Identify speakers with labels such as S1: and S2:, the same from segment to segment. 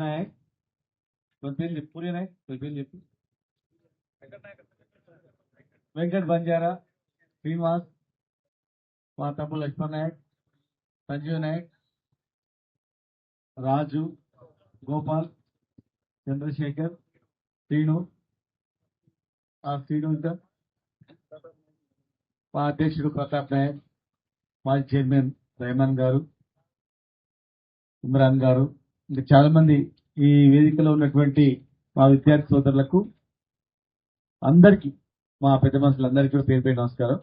S1: నాయక్ కొన్ని పేర్లు చెప్పు పూరి నాయక్ కొన్ని పేర్లు చెప్పు వెంకట్ బంజారా శ్రీనివాస్ మా తమ్ముడు లక్ష్మణ్ నాయక్ సంజీవ్ నాయక్ రాజు గోపాల్ చంద్రశేఖర్ శ్రీను ఆ శ్రీను ఇంకా మా అధ్యక్షుడు ప్రతాప్ నాయక్ మాజీ చైర్మన్ రెహమాన్ గారు ఇమ్రాన్ గారు ఇంకా చాలా మంది ఈ వేదికలో ఉన్నటువంటి మా విద్యార్థి సోదరులకు అందరికీ మా పెద్ద మనుషులందరికీ కూడా పేరు పేరు నమస్కారం.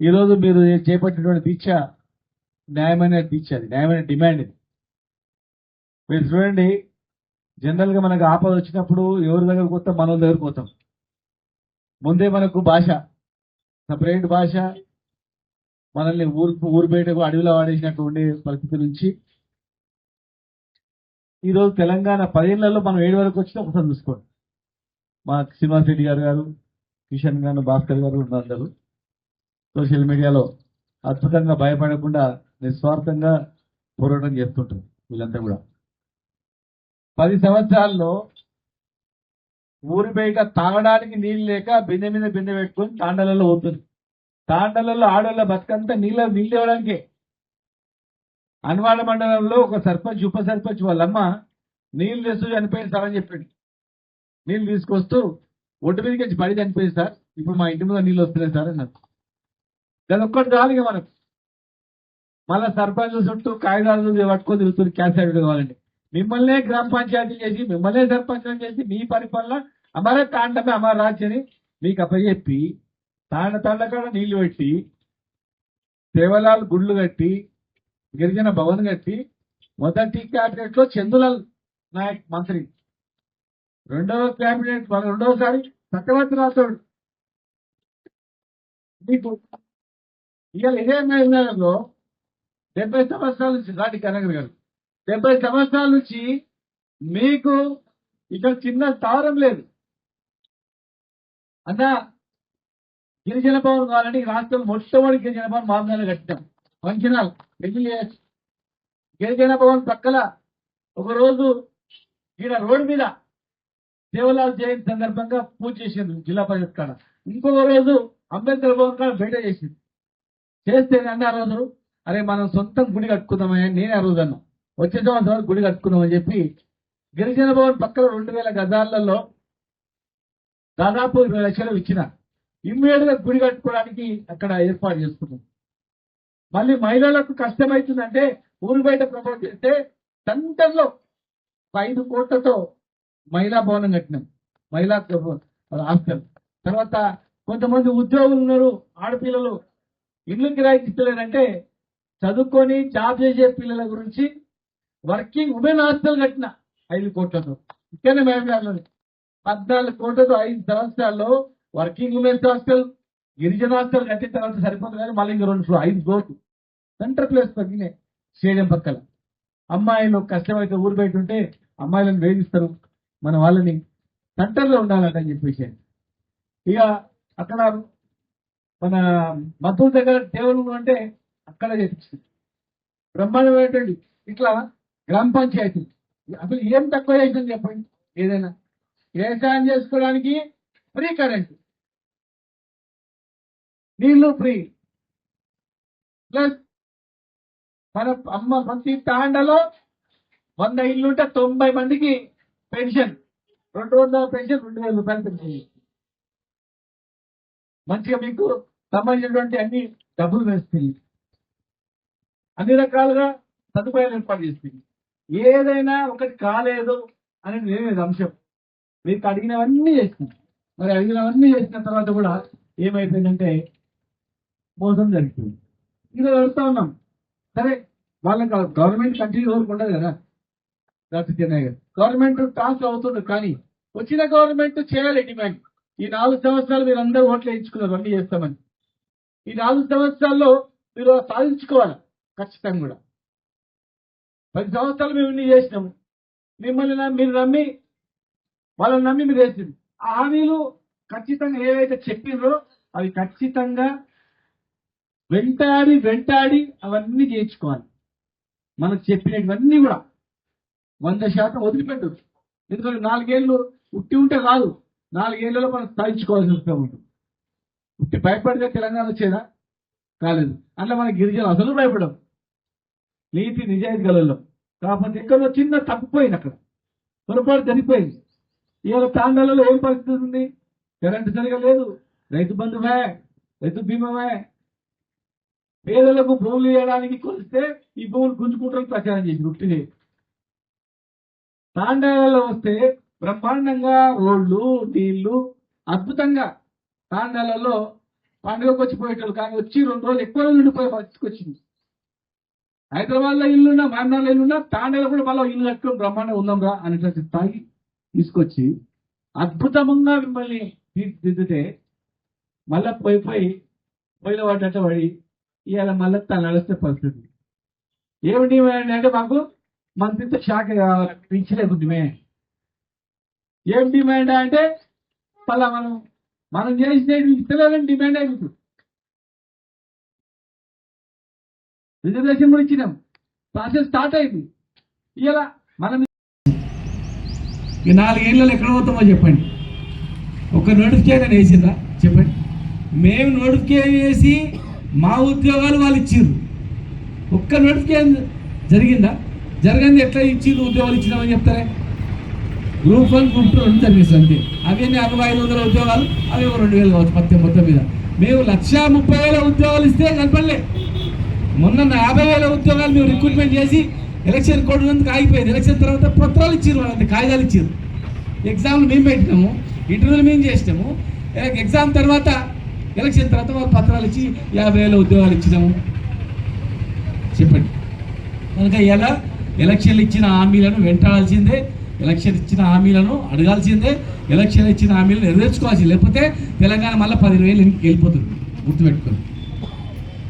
S1: ఈరోజు మీరు చేపట్టినటువంటి దీక్ష న్యాయమైన దీక్ష అది న్యాయమైన డిమాండ్ ఇది. మీరు చూడండి జనరల్గా మనకు ఆపద వచ్చినప్పుడు ఎవరి దగ్గరకు పోతాం మన దగ్గరకు పోతాం. ముందే మనకు భాష సపరేట్ భాష మనల్ని ఊరు ఊరు బయటకు అడవిలో వాడేసినట్టు ఉండే పరిస్థితి నుంచి ఈరోజు తెలంగాణ పదేళ్ళలో మనం ఏడు వరకు వచ్చినా ఒకసారి చూసుకోండి. మా శ్రీనివాస్ రెడ్డి గారు గారు కిషన్ గారు భాస్కర్ గారు ఉన్నారు సోషల్ మీడియాలో అద్భుతంగా భయపడకుండా నిస్వార్థంగా పోరాటం చేస్తుంటారు వీళ్ళంతా కూడా. పది సంవత్సరాల్లో ఊరి బయట తాగడానికి నీళ్ళు లేక బిందె మీద బిందె పెట్టుకొని తాండలలో పోతుంది తాండలలో ఆడవాళ్ళ బతుకంతా నీళ్ళ నీళ్ళు ఇవ్వడానికే అన్వాడ మండలంలో ఒక సర్పంచ్ ఉప సర్పంచ్ వాళ్ళమ్మ నీళ్ళు తెస్తూ చనిపోయింది సార్ అని చెప్పింది నీళ్ళు తీసుకొస్తూ ఒడ్డు మీదకి వచ్చి పడి చనిపోయింది సార్. ఇప్పుడు మా ఇంటి మీద నీళ్ళు వస్తున్నాయి సార్ అన్నారు. దాని ఒక్కటి రాదు ఇక మనకు. మళ్ళా సర్పంచ్ చుట్టూ కాగితాలు పట్టుకొని తిరుగుతుంది క్యాన్సర్ కావాలండి మిమ్మల్నే గ్రామ పంచాయతీ చేసి మిమ్మల్నే సర్పంచ్ చేసి మీ పరిపాలన అమరే తాండమే అమర రాజ్యని మీకు అప్పచెప్పి తాండ తాండ కాడ నీళ్ళు పెట్టి దేవలాలు గుళ్ళు కట్టి గిరిజన భవన్ కట్టి మొదటి క్యాబినెట్లో చందులాల్ నాయక్ మంత్రి. రెండవ క్యాబినెట్ రెండవసారి చక్రవర్తి రాథోడ్. మీకు ఇవాళ ఇదే నిర్ణయంలో డెబ్బై సంవత్సరాల నుంచి దాటి కనగర్ గారు డెబ్బై సంవత్సరాల నుంచి మీకు ఇక్కడ చిన్న స్థావరం లేదు. అన్న గిరిజన భవన్ కావాలంటే ఈ రాష్ట్రం మొట్టమొదటి గిరిజన భవన్ మామూలు కట్టాం ఫంక్షనల్ పెళ్ళి చేయొచ్చు గిరిజన భవన్ పక్కల ఒక రోజు ఈడ రోడ్డు మీద దేవలాల్ జయంతి సందర్భంగా పూజ చేసింది జిల్లా పరిషత్ కాడ. ఇంకొక రోజు అంబేద్కర్ భవన్ కాడ బయట చేసింది చేస్తే అన్న ఆ రోజు అరే మనం సొంతం గుడి కట్టుకుందామని నేనే ఆ రోజు అన్నా. వచ్చే సంవత్సరం గుడి కట్టుకుందామని చెప్పి గిరిజన భవన్ పక్కన రెండు వేల గజాలలో దాదాపు ఇరవై లక్షలు ఇచ్చిన ఇమ్మీడియట్గా గుడి కట్టుకోవడానికి అక్కడ ఏర్పాటు చేసుకున్నాం. మళ్ళీ మహిళలకు కష్టమవుతుందంటే ఊరు బయట ప్రమోట్ చేస్తే సెంటర్లో ఐదు కోట్లతో మహిళా భవనం కట్టినాం. మహిళా హాస్టల్. తర్వాత కొంతమంది ఉద్యోగులు ఉన్నారు ఆడపిల్లలు. ఇల్లు కిరాయికి ఇస్తలేదంటే చదువుకొని జాబ్ చేసే పిల్లల గురించి వర్కింగ్ ఉమెన్ హాస్టల్ కట్టిన ఐదు కోట్లతో. ఇక్కడనే మేడం పద్నాలుగు కోట్లతో ఐదు సంవత్సరాల్లో వర్కింగ్ ఉమెన్స్ హాస్టల్ గిరిజన కట్టిన తర్వాత సరిపోదు కానీ మళ్ళీ ఇంక రెండు ఫ్లో- ఐదు కోట్లు సెంటర్ ప్లేస్ తగ్గినే స్టేడియం పక్కల అమ్మాయిలు కష్టమైతే ఊరు బయట ఉంటే అమ్మాయిలను వేధిస్తారు. మన వాళ్ళని సెంటర్లో ఉండాలంట అని చెప్పేసి. ఇక అక్కడ మన మద్దతు దగ్గర దేవుళ్ళు అంటే అక్కడ చేపించింది బ్రహ్మాండమైనటువంటి ఇట్లా గ్రామ పంచాయతీ. అసలు ఏం తక్కువ చేసింది చెప్పండి. ఏదైనా. వ్యవసాయం చేసుకోవడానికి ఫ్రీ కరెంట్. నీళ్ళు ఫ్రీ. ప్లస్ మన అమ్మ మంచి తాండలో వంద ఇల్లుంటే తొంభై మందికి పెన్షన్. రెండు వందల పెన్షన్ రెండు వేల రూపాయలు పెన్షన్. మంచిగా మీకు సంబంధించినటువంటి అన్ని డబ్బులు వేస్తుంది. అన్ని రకాలుగా సదుపాయాలు ఏర్పాటు చేస్తుంది. ఏదైనా ఒకటి కాలేదు అనేది వేరేది అంశం. మీకు అడిగినవన్నీ చేస్తుంది. మరి అడిగినవన్నీ చేసిన తర్వాత కూడా ఏమైపోయిందంటే మోసం జరిగింది. ఇది వెళ్తా ఉన్నాం. సరే వాళ్ళకి గవర్నమెంట్ కంటిన్యూ ఉండదు కదా. డాక్టర్ చెన్నై గారు గవర్నమెంట్ టాస్క్ అవుతుంది కానీ వచ్చిన గవర్నమెంట్ చేయాలి డిమాండ్. ఈ నాలుగు సంవత్సరాలు మీరు అందరూ ఓట్లు వేయించుకున్నారు అన్ని చేస్తామని. ఈ నాలుగు సంవత్సరాల్లో మీరు సాధించుకోవాలి? ఖచ్చితంగా కూడా. పది సంవత్సరాలు మేము ఇన్ని చేసినాము. మిమ్మల్ని మీరు నమ్మి వాళ్ళని నమ్మి మీరు వేసింది. ఆ హామీలు ఖచ్చితంగా ఏవైతే చెప్పిండ్రో అవి ఖచ్చితంగా వెంటాడి వెంటాడి అవన్నీ చేయించుకోవాలి. మనకు చెప్పినవన్నీ కూడా. వంద శాతం వదిలిపెట్టు. ఎందుకంటే నాలుగేళ్ళు ఉట్టి ఉంటే కాదు నాలుగేళ్ళలో మనం సాధించుకోవాల్సి వస్తూ ఉంటుంది ఉట్టి భయపడితే తెలంగాణ వచ్చేదా? కాలేదు. అట్లా మన గిరిజనులు అసలు భయపడం నీతి నిజాయితీ గలలో కాకపోతే ఎక్కడో చిన్న తప్పిపోయింది అక్కడ. పొరపాటు జరిగిపోయింది ఇవాళ తాండాలలో ఏం పరిస్థితి ఉంది? కరెంటు సరిగా లేదు. రైతు బంధువే రైతు బీమావే పేదలకు భూములు ఇవ్వడానికి కొలిస్తే ఈ భూములు గుంజుకుంటారు ప్రచారం చేసి గుర్తునే తాండాలలో వస్తే బ్రహ్మాండంగా రోడ్లు నీళ్ళు అద్భుతంగా తాండాలలో పండుగకు వచ్చిపోయేటోళ్ళు కానీ వచ్చి రెండు రోజులు ఎక్కువ రోజులు ఉండిపోయే పరిస్థితికి వచ్చింది. హైదరాబాద్లో ఇల్లున్నా మహనాలో ఇల్లున్నా తాండాలో కూడా మళ్ళీ ఇల్లు కట్టుకొని బ్రహ్మాండంగా ఉందాం రా అనేటువంటి స్థాయి తీసుకొచ్చి అద్భుతంగా మిమ్మల్ని తీర్చిదిద్దితే మళ్ళా పోయి పోయి పోయిన అట్లా పడి ఇవాళ మళ్ళీ తను నడిస్తే పరిస్థితి. ఏమిటి అంటే మాకు మంత్రితో షాక్ కావాలి మే. ఏం డిమాండ్ అంటే మళ్ళా మనం మనం చేసిన ఇస్తలేదని డిమాండ్ అయిపోతుంది. రిజర్వేషన్ కూడా ఇచ్చినాం. ప్రాసెస్ స్టార్ట్ అయింది. ఇలా మనం ఈ నాలుగేళ్ళలో ఎక్కడ పోతామో చెప్పండి. ఒక నోటిఫికేషన్ వేసిందా? చెప్పండి. మేము నోటిఫికేషన్ వేసి మా ఉద్యోగాలు వాళ్ళు ఇచ్చిర్రు. ఒక్క నోటిఫికేషన్ జరిగిందా? జరగంది ఎట్లా ఇచ్చిర్రు ఉద్యోగాలు ఇచ్చినామని చెప్తారే? గ్రూప్ వన్ గ్రూప్ టూ రెండు జరిగేసి అంతే. అవన్నీ అరవై ఐదు వందల ఉద్యోగాలు అవి ఒక రెండు వేలు కావచ్చు పత్యం మొత్తం మీద. మేము లక్ష ముప్పై వేల ఉద్యోగాలు ఇస్తే కనపడలే. మొన్న యాభై వేల ఉద్యోగాలు మేము రిక్రూట్మెంట్ చేసి ఎలక్షన్ కోడ్ ఉన్నందుకు ఆగిపోయింది. ఎలక్షన్ తర్వాత పత్రాలు ఇచ్చారు వాళ్ళంత కాగితాలు ఇచ్చారు ఎగ్జామ్లు మేము పెట్టినాము ఇంటర్వ్యూలు మేము చేసినాము. ఎగ్జామ్ తర్వాత ఎలక్షన్ తర్వాత వాళ్ళు పత్రాలు ఇచ్చి యాభై వేల ఉద్యోగాలు ఇచ్చినాము. చెప్పండి. కనుక ఎలా? ఎలక్షన్లు ఇచ్చిన హామీలను వెంటాడాల్సిందే. ఎలక్షన్ ఇచ్చిన హామీలను అడగాల్సిందే. ఎలక్షన్ ఇచ్చిన హామీలను నెరవేర్చుకోవాల్సింది. లేకపోతే తెలంగాణ మళ్ళీ పదిహేను వేలు వెళ్ళిపోతుంది. గుర్తుపెట్టుకొని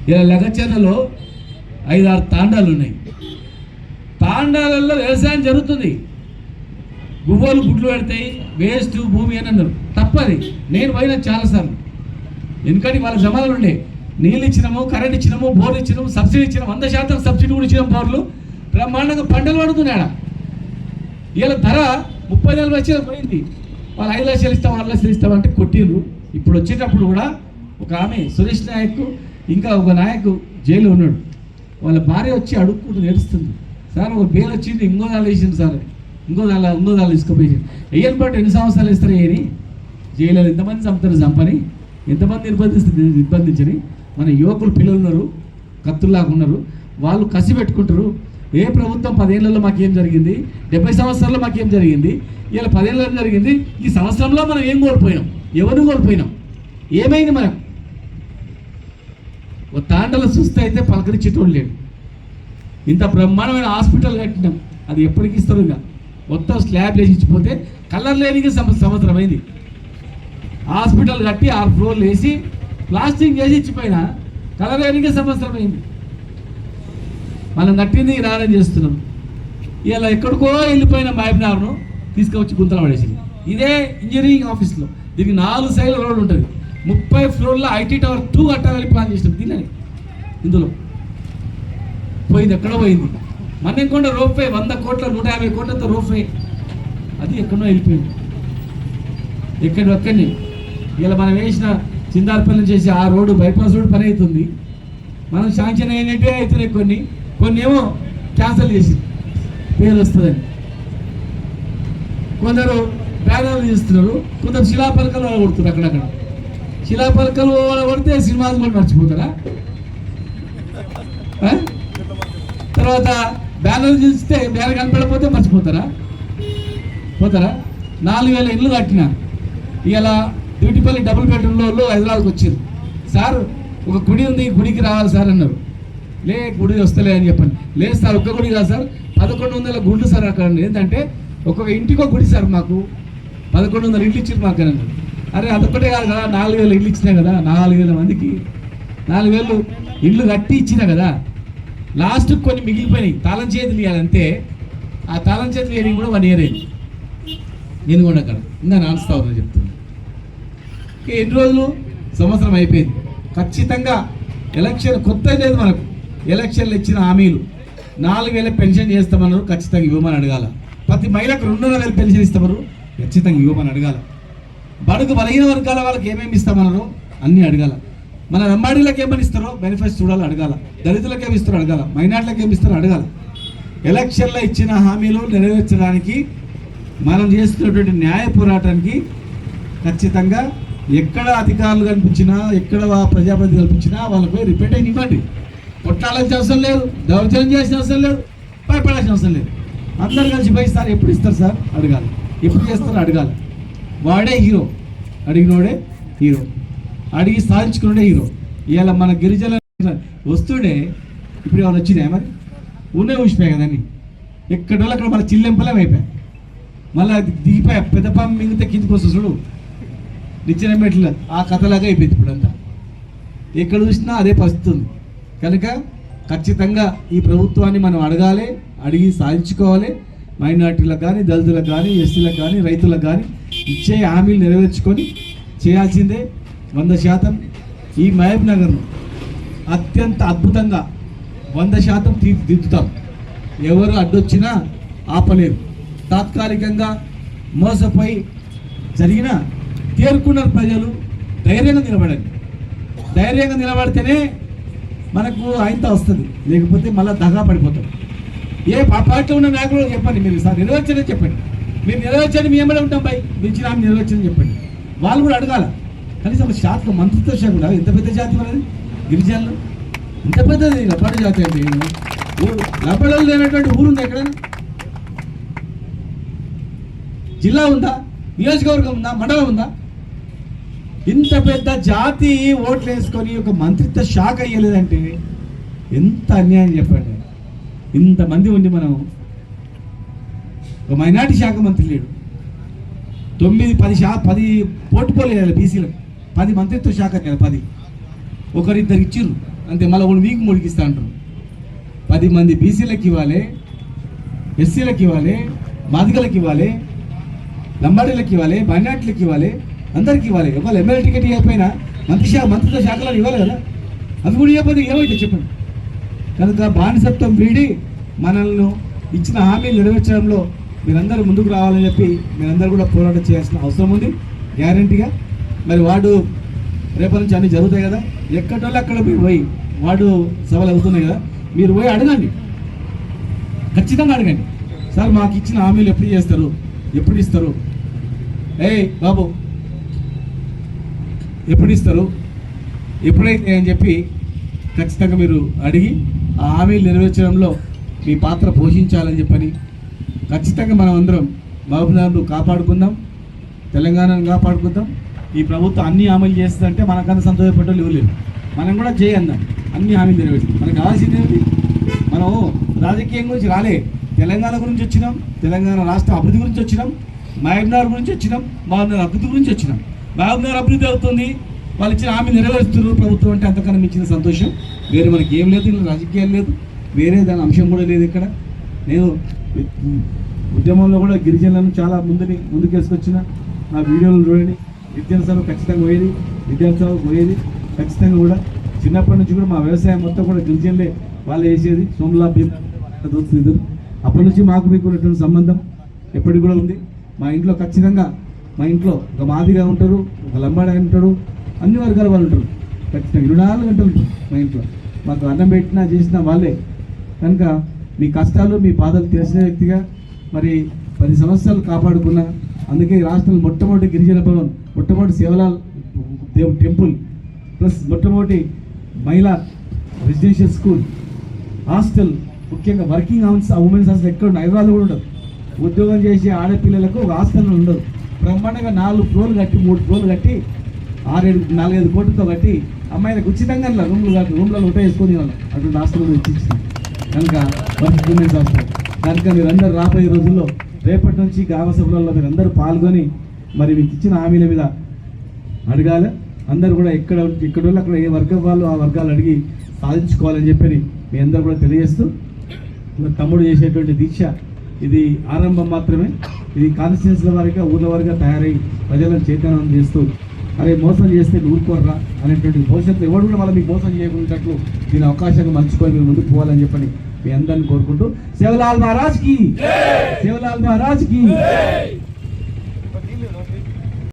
S1: ఇలా లెగచర్లలో ఐదారు తాండాలు ఉన్నాయి. తాండాలలో వ్యవసాయం జరుగుతుంది. గువ్వలు గుడ్లు పెడతాయి. వేస్ట్ భూమి అని అన్నారు. తప్పది. నేను పోయినా చాలాసార్లు. ఎందుకంటే వాళ్ళ జమాలు ఉండే. నీళ్ళు ఇచ్చినాము కరెంట్ ఇచ్చినాము బోర్లు ఇచ్చినాము సబ్సిడీ ఇచ్చినాము వంద శాతం సబ్సిడీ కూడా ఇచ్చినాం బోర్లు. బ్రహ్మాండంగా పంటలు పడుతున్నాడు ఇలా ధర ముప్పై నలభై లక్షలు పోయింది. వాళ్ళు ఐదు లక్షలు ఇస్తాం ఆరు లక్షలు ఇస్తాం అంటే కొట్టిండ్రు ఇప్పుడు వచ్చేటప్పుడు కూడా ఒక ఆమె సురేష్ నాయక్ ఇంకా ఒక నాయకు జైలు ఉన్నాడు. వాళ్ళ భార్య వచ్చి అడుక్కుంటూ నేడుస్తుంది సార్ ఒక బేలు వచ్చింది ఇంకో దాని వేసింది సార్. ఇంకో ఇంకోదాలు ఇంకో దాని తీసుకుపోయి వెయ్యని బట్టి ఎన్ని సంవత్సరాలు ఇస్తారు ఏని? జైలు ఎంతమంది చంపుతారు చంపని ఎంతమంది నిర్బంధిస్తుంది నిర్బంధించని? మన యువకులు పిల్లలు ఉన్నారు కత్తుల్లాగా ఉన్నారు. వాళ్ళు కసి పెట్టుకుంటారు. ఏ ప్రభుత్వం పదేళ్ళలో మాకేం జరిగింది? డెబ్బై సంవత్సరాల్లో మాకేం జరిగింది? ఇలా పదేళ్ళలో జరిగింది? ఈ సంవత్సరంలో మనం ఏం కోల్పోయినాం? ఎవరు కోల్పోయినాం? ఏమైంది మనం? ఓ తాండలు చూస్తే అయితే పలకరించేటోళ్ళు లేడు ఇంత బ్రహ్మాండమైన హాస్పిటల్ కట్టినాం. అది ఎప్పటికి ఇస్తారు ఇంకా. మొత్తం స్లాబ్ లేచిపోతే కలర్ లేనిగా సంవత్సరం అయింది. హాస్పిటల్ కట్టి ఆరు ఫ్లోర్లు వేసి ప్లాస్టింగ్ చేసి ఇచ్చిపోయిన కలర్ సంవత్సరం అయింది. మనం కట్టింది రానని చేస్తున్నాం. ఇలా ఎక్కడికో వెళ్ళిపోయిన మహబూబ్నగర్ను తీసుకొచ్చి గుంతలు పడేసింది. ఇదే ఇంజనీరింగ్ ఆఫీస్లో. దీనికి నాలుగు సైడ్ రోడ్డు ఉంటుంది. ముప్పై ఫ్లోర్లో ఐటీ టవర్ టూ కట్టాలని ప్లాన్ చేసినాం దీనిని ఇందులో. పోయింది ఎక్కడో పోయింది. మన్నెంకొండ రోప్వే వంద కోట్ల నూట యాభై కోట్లతో రోప్వే. అది ఎక్కడో వెళ్ళిపోయింది. ఎక్కడ ఒక్కడిని ఇలా మనం వేసిన చిందార్పల్లి చేసి ఆ రోడ్డు బైపాస్ రోడ్డు పని అవుతుంది. మనం శాంక్షన్ అయినట్టే అవుతున్నాయి కొన్ని. కొన్ని ఏమో క్యాన్సిల్ చేసి పేరు వస్తుందని. కొందరు బ్యానర్లు చేస్తున్నారు కొందరు శిలాపలకలు కొడుతున్నారు అక్కడక్కడ. శిలాపలకలు కొడితే సినిమాలు కూడా మర్చిపోతారా తర్వాత బ్యానర్ చూస్తే బ్యానర్ కనపడకపోతే మర్చిపోతారా? పోతారా? నాలుగు వేల ఇల్లు కట్టిన. ఇలా డ్యూటీపల్లి డబుల్ బెడ్రూమ్లో వాళ్ళు హైదరాబాద్కి వచ్చారు. సార్ ఒక గుడి ఉంది గుడికి రావాలి సార్ అన్నారు. లే గుడి వస్తలే అని చెప్పండి. లేదు సార్ ఒక్క గుడి కాదు సార్. పదకొండు వందల గుళ్ళు సార్ అక్కడ ఏంటంటే ఒక్కొక్క ఇంటికి గుడి సార్ మాకు. పదకొండు వందల ఇల్లు ఇచ్చారు మాకు అన్నారు. అరే అదొక్కటే కాదు కదా నాలుగు వేల ఇల్లు ఇచ్చినా కదా నాలుగు వేల మందికి. నాలుగు వేలు ఇల్లు కట్టి ఇచ్చినా కదా. లాస్ట్ కొన్ని మిగిలిపోయినాయి. తాళం చేతులు ఇవ్వాలంటే ఆ తాళం చేతులు వేయడం కూడా వన్ ఇయర్ అయింది. నేను కూడా అక్కడ. ఇంకా నాన్స్తా ఉందని చెప్తున్నా ఎన్ని రోజులు? సంవత్సరం అయిపోయింది. ఖచ్చితంగా ఎలక్షన్ కొత్త లేదు మనకు. ఎలక్షన్లు ఇచ్చిన హామీలు. నాలుగు వేల పెన్షన్ చేస్తామన్నారు ఖచ్చితంగా ఇవ్వమని అడగాల.
S2: ప్రతి మహిళకు రెండున్నర వేలు పెన్షన్ ఇస్తామన్నారు ఖచ్చితంగా ఇవ్వమని అడగాల. బడుగు బలహీన వర్గాల వాళ్ళకి ఏమేమి ఇస్తామన్నారు అన్నీ అడగాల. మన లంబాడీలకు ఏమని ఇస్తారో బెనిఫిట్స్ చూడాలి అడగాల. దళితులకు ఏమి ఇస్తారో అడగాల. మైనార్టీలకు ఏమి ఇస్తారో అడగాల. ఎలక్షన్లో ఇచ్చిన హామీలు నెరవేర్చడానికి మనం చేస్తున్నటువంటి న్యాయ పోరాటానికి ఖచ్చితంగా ఎక్కడ అధికారులు కనిపించినా ఎక్కడ వా- ప్రజాప్రతినిధి కనిపించినా వాళ్ళపై రిపీట్ అయిన ఇవ్వండి. కొట్టాల్సిన అవసరం లేదు దౌర్జన్యం చేసిన అవసరం లేదు భయపడాల్సిన అవసరం లేదు. అందరు కలిసి పోయి ఎప్పుడు ఇస్తారు సార్? అడగాలి. ఎప్పుడు చేస్తారు అడగాలి. వాడే హీరో. అడిగినోడే హీరో. అడిగి సాధించుకున్నాడే హీరో. ఇవాళ మన గిరిజన వస్తుండే ఇప్పుడు ఏమైనా వచ్చినాయి మరి? ఉన్నే ఊసిపోయాయి కదండి ఎక్కడ వాళ్ళు అక్కడ మన చిల్లెంపలం అయిపోయాయి మళ్ళీ అది దిగిపోయా పెద్ద పంపు మిగితే కిందికి వస్తుంది చూడు. నిచ్చెన మెట్ల ఆ కథలాగా అయిపోయింది ఇప్పుడంతా. ఎక్కడ చూసినా అదే పరిస్థితుంది కనుక ఖచ్చితంగా ఈ ప్రభుత్వాన్ని మనం అడగాలి అడిగి సాధించుకోవాలి. మైనార్టీలకు కానీ దళితులకు కానీ ఎస్సీలకు కానీ రైతులకు కానీ ఇచ్చే హామీలు నెరవేర్చుకొని చేయాల్సిందే వంద శాతం ఈ మహబ్ నగర్ను అత్యంత అద్భుతంగా వంద శాతం తీర్చిదిద్దుతాం. ఎవరు అడ్డొచ్చినా ఆపలేరు. తాత్కాలికంగా మోసపోయి జరిగిన తేరుకున్నారు ప్రజలు ధైర్యంగా నిలబడండి. ధైర్యంగా నిలబడితేనే మనకు ఆయనతో వస్తుంది. లేకపోతే మళ్ళీ దగా పడిపోతాం. ఏ పార్టీలో ఉన్న నాయకులు చెప్పండి మీరు సార్ నెరవేర్చని చెప్పండి. మీరు నెరవేర్చండి మేమే ఉంటాం పై మించిన ఆమె నెరవేర్చని చెప్పండి. వాళ్ళు కూడా అడగాల. కనీసం ఒక మంత్రిత్వ శాఖ కూడా ఎంత పెద్ద జాతి మనది? గిరిజనులు? ఇంత పెద్దది లబ్బడ జాతి అంటే ఊరు. లబ్బడలు లేనటువంటి ఊరుంది ఎక్కడైనా? జిల్లా ఉందా? నియోజకవర్గం ఉందా? మండలం ఉందా? ఇంత పెద్ద జాతి ఓట్లు వేసుకొని ఒక మంత్రిత్వ శాఖ అయ్యలేదంటే ఎంత అన్యాయం చెప్పండి. ఇంతమంది ఉండి మనం ఒక మైనార్టీ శాఖ మంత్రి లేడు. తొమ్మిది పది శా పది పోర్టుపోలేదు బీసీలకు. పది మంత్రిత్వ శాఖ కదా పది. ఒకరిద్దరు ఇచ్చిర్రు. అంతే మళ్ళీ ఒకటి వీక్ ముడికిస్తా అంటారు. పది మంది బీసీలకు ఇవ్వాలి ఎస్సీలకు ఇవ్వాలి మాదిగలకు ఇవ్వాలి లంబాడీలకు ఇవ్వాలి మైనార్టీలకు ఇవ్వాలి అందరికి ఇవ్వాలి. ఇవ్వాలి. ఎమ్మెల్యే టికెట్ ఇవ్వకపోయినా మంత్రి శాఖ మంత్రిత్వ శాఖలో ఇవ్వాలి కదా? అవి కూడా ఇవ్వకపోతే ఏమైతే చెప్పండి? కనుక బానిసత్వం వీడి మనల్ని ఇచ్చిన హామీలు నెరవేర్చడంలో మీరందరూ ముందుకు రావాలని చెప్పి మీరందరూ కూడా పోరాటం చేయాల్సిన అవసరం ఉంది. గ్యారంటీగా. మరి వాడు రేపటి నుంచి అన్నీ జరుగుతాయి కదా? ఎక్కడోళ్ళు అక్కడ మీరు పోయి వాడు సభలు అవుతున్నాయి కదా? మీరు పోయి అడగండి. ఖచ్చితంగా అడగండి. సార్ మాకు ఇచ్చిన హామీలు ఎప్పుడు చేస్తారు? ఎప్పుడు ఇస్తారు? ఏయ్ బాబు. ఎప్పుడు ఇస్తారు? ఎప్పుడైతే అని చెప్పి ఖచ్చితంగా మీరు అడిగి ఆ హామీలు నెరవేర్చడంలో మీ పాత్ర పోషించాలని చెప్పని ఖచ్చితంగా మనం అందరం మహబూబ్నగర్ను కాపాడుకుందాం తెలంగాణను కాపాడుకుందాం. ఈ ప్రభుత్వం అన్ని హామీలు చేస్తుందంటే మనకన్నా సంతోషపడ్డలు ఇవ్వలేదు మనం కూడా చేయందాం అన్ని. హామీలు నెరవేర్చాం. మనకు కావాల్సింది ఏంటి మనం రాజకీయం గురించి రాలే. తెలంగాణ గురించి వచ్చినాం. తెలంగాణ రాష్ట్ర అభివృద్ధి గురించి వచ్చినాం. మహబూబ్నగర్ గురించి వచ్చినాం. మహబూబ్నగర్ అభివృద్ధి గురించి వచ్చినాం. మహబూబ్నగర్ అభివృద్ధి అవుతుంది. వాళ్ళు ఇచ్చిన హామీ నెరవేరుస్తున్నారు ప్రభుత్వం అంటే అంతకన్నా మించిన సంతోషం. వేరే మనకి ఏం లేదు ఇలా రాజకీయాలు లేదు. వేరే దాని అంశం కూడా లేదు ఇక్కడ. నేను ఉద్యమంలో కూడా గిరిజనులను చాలా ముందుని ముందుకు వేసుకొచ్చిన నా వీడియోలు చూడండి. విద్యాసభ ఖచ్చితంగా పోయేది విద్యాసభ పోయేది ఖచ్చితంగా కూడా. చిన్నప్పటి నుంచి కూడా మా వ్యవసాయం మొత్తం కూడా గిరిజనులే వాళ్ళు వేసేది సోమలా భీమ్ అప్పటి నుంచి మాకు మీకు ఉన్నటువంటి సంబంధం ఎప్పటికి కూడా ఉంది. మా ఇంట్లో ఖచ్చితంగా మా ఇంట్లో ఒక మాదిగా ఉంటారు ఒక లంబాడా ఉంటాడు అన్ని వర్గాల వాళ్ళు ఉంటారు. ఖచ్చితంగా ఇరవై నాలుగు గంటలు ఉంటారు మా ఇంట్లో. మాకు అన్నం పెట్టినా చేసినా వాళ్ళే. కనుక మీ కష్టాలు మీ బాధలు తెలిసిన వ్యక్తిగా మరి పది సంవత్సరాలు కాపాడుకున్న అందుకే ఈ రాష్ట్రంలో మొట్టమొదటి గిరిజన భవన్ మొట్టమొదటి సేవలాల్ దేవ్ టెంపుల్ ప్లస్ మొట్టమొదటి మహిళా రెసిడెన్షియల్ స్కూల్ హాస్టల్ ముఖ్యంగా వర్కింగ్ హౌన్స్ ఉమెన్స్ హాస్టల్ ఎక్కడ ఉండదు హైదరాబాద్ కూడా ఉండదు. ఉద్యోగం చేసే ఆడపిల్లలకు ఒక హాస్టల్ ఉండదు. బ్రహ్మాండంగా నాలుగు ఫ్లోర్లు కట్టి మూడు ఫ్లోర్లు కట్టి ఆరేడు నాలుగైదు కోట్లతో కట్టి అమ్మాయిలకు ఉచితంగా ఇలా రూమ్లు కాదు రూమ్లలో ఉంటే వేసుకొని వాళ్ళు అటువంటి హాస్టల్ ఇచ్చింది కనుక వర్కింగ్ ఉమెన్స్ కనుక మీరందరూ రాబోయే రోజుల్లో రేపటి నుంచి గ్రామ సభలలో మీరందరూ పాల్గొని మరి మీకు ఇచ్చిన హామీల మీద అడగాలి. అందరూ కూడా ఎక్కడ ఇక్కడ వాళ్ళు అక్కడ ఏ వర్గం వాళ్ళు ఆ వర్గాలు అడిగి సాధించుకోవాలని చెప్పని మీ అందరూ కూడా తెలియజేస్తూ తమ్ముడు చేసేటువంటి దీక్ష ఇది ఆరంభం మాత్రమే. ఇది కాన్స్టిట్యూన్స్ల వారిగా ఊర్ల వారిగా తయారై ప్రజలను చైతన్యం చేస్తూ అరే మోసం చేస్తే ఊరుకోర్రా అనేటువంటి భవిష్యత్తు ఎవరు కూడా మళ్ళీ మీకు మోసం చేయకునేటట్లు దీని అవకాశాన్ని మర్చిపోయి మీరు ముందుకు పోవాలని చెప్పని మీ అందరిని కోరుకుంటూ శివలాల్ మహారాజ్కి! శివలాల్ మహారాజ్కి!